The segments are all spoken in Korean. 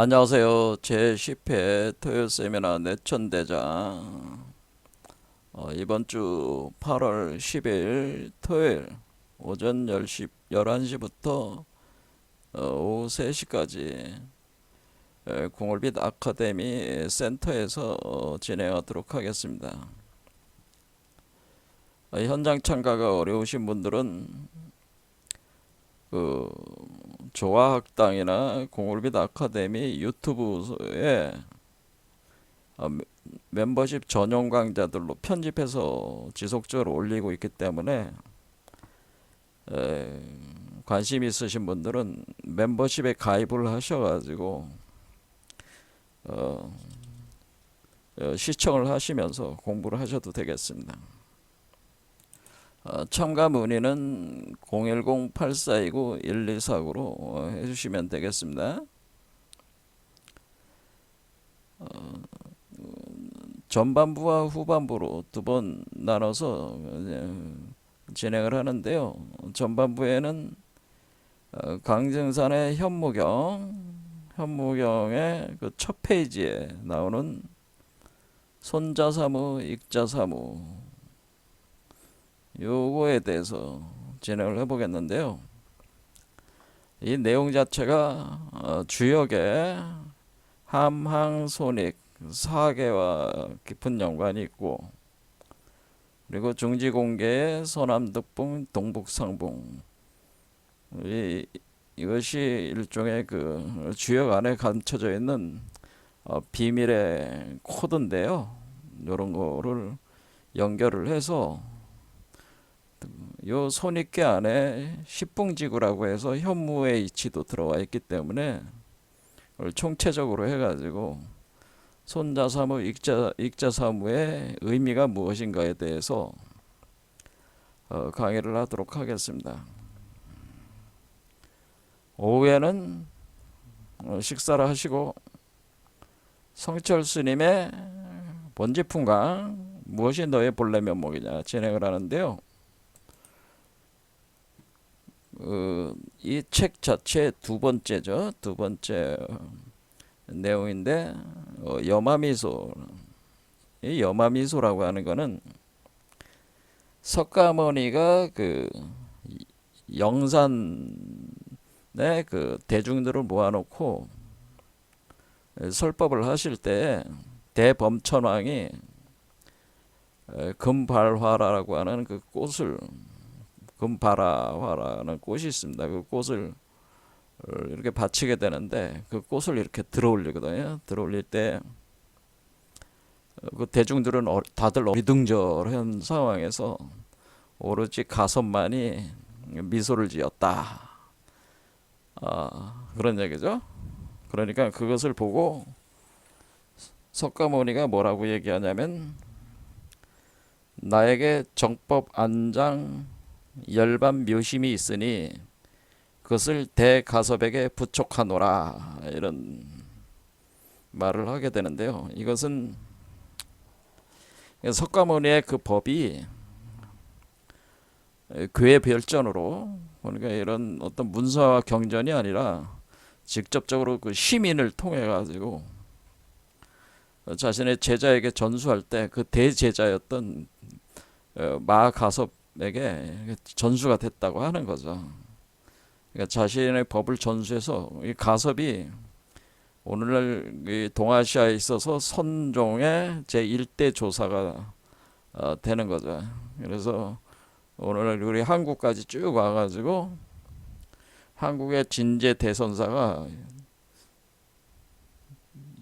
안녕하세요. 제10회 토요 세미나 내천대장. 어, 이번 주 8월 10일 토요일 오전 10시, 11시부터 어, 오후 3시까지 공울빛 아카데미 센터에서 어, 진행하도록 하겠습니다. 어, 현장 참가가 어려우신 분들은 그 조화학당이나 공울빛 아카데미 유튜브에 어, 멤- 멤버십 전용 강좌들로 편집해서 지속적으로 올리고 있기 때문에 에, 관심 있으신 분들은 멤버십에 가입을 하셔가지고 어, 어, 시청을 하시면서 공부를 하셔도 되겠습니다. 어, 참가 문의는 010-8429-1249로 어, 해주시면 되겠습니다. 어, 전반부와 후반부로 두 번 나눠서 어, 진행을 하는데요. 전반부에는 어, 강증산의 현무경, 현무경의 그 첫 페이지에 나오는 손자사무, 익자사무 요거에 대해서 진행을 해보겠는데요. 이 내용 자체가 어, 주역의 함항손익 사계와 깊은 연관이 있고 그리고 중지공계의 서남덕봉 동북상봉 이, 이것이 일종의 그 주역 안에 감춰져 있는 어, 비밀의 코드인데요. 이런 거를 연결을 해서 요 손익계 안에 십붕지구라고 해서 현무의 이치도 들어와 있기 때문에 총체적으로 해가지고 손자사무, 익자, 익자사무의 의미가 무엇인가에 대해서 어, 강의를 하도록 하겠습니다. 오후에는 어, 식사를 하시고 성철 스님의 번지풍강 무엇이 너의 본래 면목이냐 진행을 하는데요. 어, 이책 자체 두 번째죠. 두 번째 내용인데 어, 여마미소 이 여마미소라고 하는 거는 석가모니가 그 이- 영산에 그 대중들을 모아놓고 설법을 하실 때 대범천왕이 에, 금발화라고 하는 그 꽃을 금바라화라는 꽃이 있습니다. 그 꽃을 어, 이렇게 바치게 되는데 그 꽃을 이렇게 들어 올리거든요. 들어 올릴 때 그 대중들은 어- 다들 어리둥절한 상황에서 오로지 가섭만이 미소를 지었다. 아, 그런 얘기죠. 그러니까 그것을 보고 석가모니가 뭐라고 얘기하냐면 나에게 정법 안장 열반 묘심이 있으니 그것을 대가섭에게 부촉하노라 이런 말을 하게 되는데요. 이것은 석가모니의 그 법이 괴 별전으로 그러니까 이런 어떤 문서와 경전이 아니라 직접적으로 그 시민을 통해 가지고 자신의 제자에게 전수할 때 그 대제자였던 어, 마가섭 에게 전수가 됐다고 하는 거죠. 그러니까 자신의 법을 전수해서 이 가섭이 오늘날 이 동아시아에 있어서 선종의 제 1대 조사가 어, 되는 거죠. 그래서 오늘날 우리 한국까지 쭉 와가지고 한국의 진제 대선사가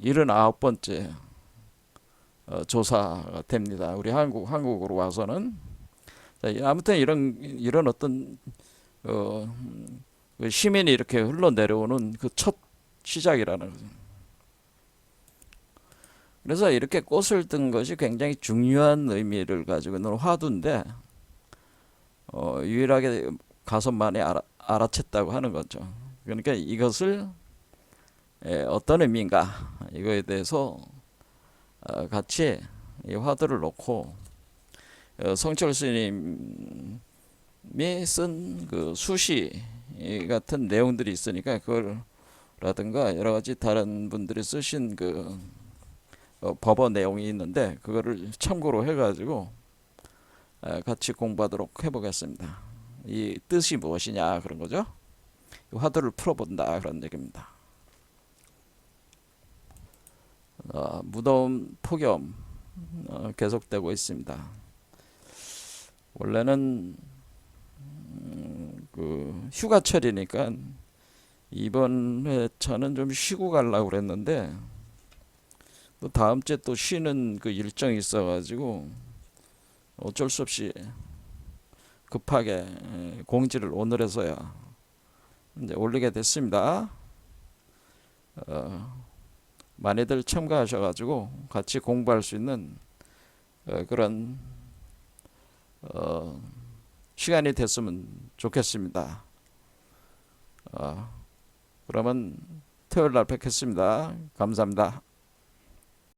79번째 어, 조사가 됩니다. 우리 한국 한국으로 와서는 아무튼 이런 이런 어떤 어, 음, 그 시민이 이렇게 흘러 내려오는 그 첫 시작이라는 거죠. 그래서 이렇게 꽃을 든 것이 굉장히 중요한 의미를 가지고 있는 화두인데 어, 유일하게 가섭만이 알아, 알아챘다고 하는 거죠. 그러니까 이것을 에, 어떤 의미인가 이거에 대해서 어, 같이 이 화두를 놓고 어, 성철 스님이 쓴 그 수시 같은 내용들이 있으니까 그걸 라든가 여러 가지 다른 분들이 쓰신 그 어, 법어 내용이 있는데 그거를 참고로 해가지고 에, 같이 공부하도록 해보겠습니다. 이 뜻이 무엇이냐 그런 거죠. 이 화두를 풀어본다 그런 얘기입니다. 어, 무더운 폭염 어, 계속되고 있습니다. 원래는 음, 그 휴가철이니까 이번 회차는 좀 쉬고 가려고 그랬는데 또 다음 주에 또 쉬는 그 일정이 있어가지고 어쩔 수 없이 급하게 에, 공지를 오늘에서야 이제 올리게 됐습니다. 어, 많이들 참가하셔가지고 같이 공부할 수 있는 어, 그런 어, 시간이 됐으면 좋겠습니다. 어, 그러면 토요일 날 뵙겠습니다. 감사합니다.